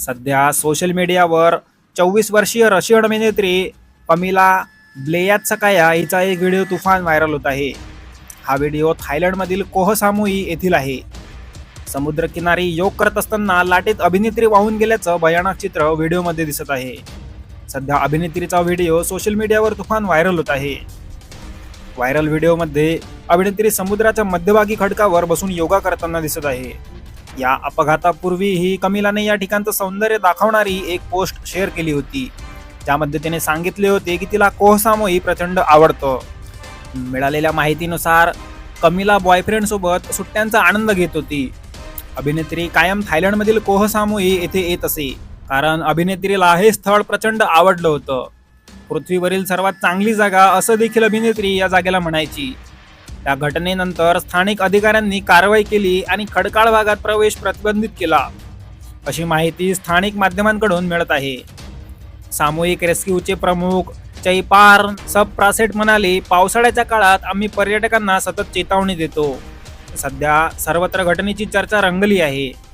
सध्या सोशल मीडियावर चोवीस वर्षीय रशियन अभिनेत्री पमिला ब्लेयात सकाया हिचा एक व्हिडिओ तुफान व्हायरल होत आहे. हा व्हिडिओ थायलंडमधील कोहसामुई येथील आहे. समुद्रकिनारी योग करत असताना लाटेत अभिनेत्री वाहून गेल्याचं भयानक चित्र व्हिडिओमध्ये दिसत आहे. सध्या अभिनेत्रीचा व्हिडिओ सोशल मीडियावर तुफान व्हायरल होत आहे. व्हायरल व्हिडिओमध्ये अभिनेत्री समुद्राच्या मध्यभागी खडकावर बसून योगा करताना दिसत आहे. या अपघातापूर्वी ही कमिलाने या ठिकाणचं सौंदर्य दाखवणारी एक पोस्ट शेअर केली होती. ज्यामध्ये तिने सांगितले होते की तिला कोहसामोही प्रचंड आवडतं. मिळालेल्या माहितीनुसार कमिला बॉयफ्रेंड सोबत सुट्ट्यांचा आनंद घेत होती. अभिनेत्री कायम थायलंडमधील कोहसामुई येथे येत असे कारण अभिनेत्रीला हे स्थळ प्रचंड आवडलं होतं. पृथ्वीवरील सर्वात चांगली जागा असं देखील अभिनेत्री या जागेला म्हणायची. त्या घटनेनंतर स्थानिक अधिकाऱ्यांनी कारवाई केली आणि खडकाळ भागात प्रवेश प्रतिबंधित केला. अशी माहिती स्थानिक माध्यमांकडून मिळत आहे. सामूहिक रेस्क्यूचे प्रमुख चैपार सब प्रासेट म्हणाले पावसाळ्याच्या काळात आम्ही पर्यटकांना सतत चेतावणी देतो. सध्या सर्वत्र घटनेची चर्चा रंगली आहे.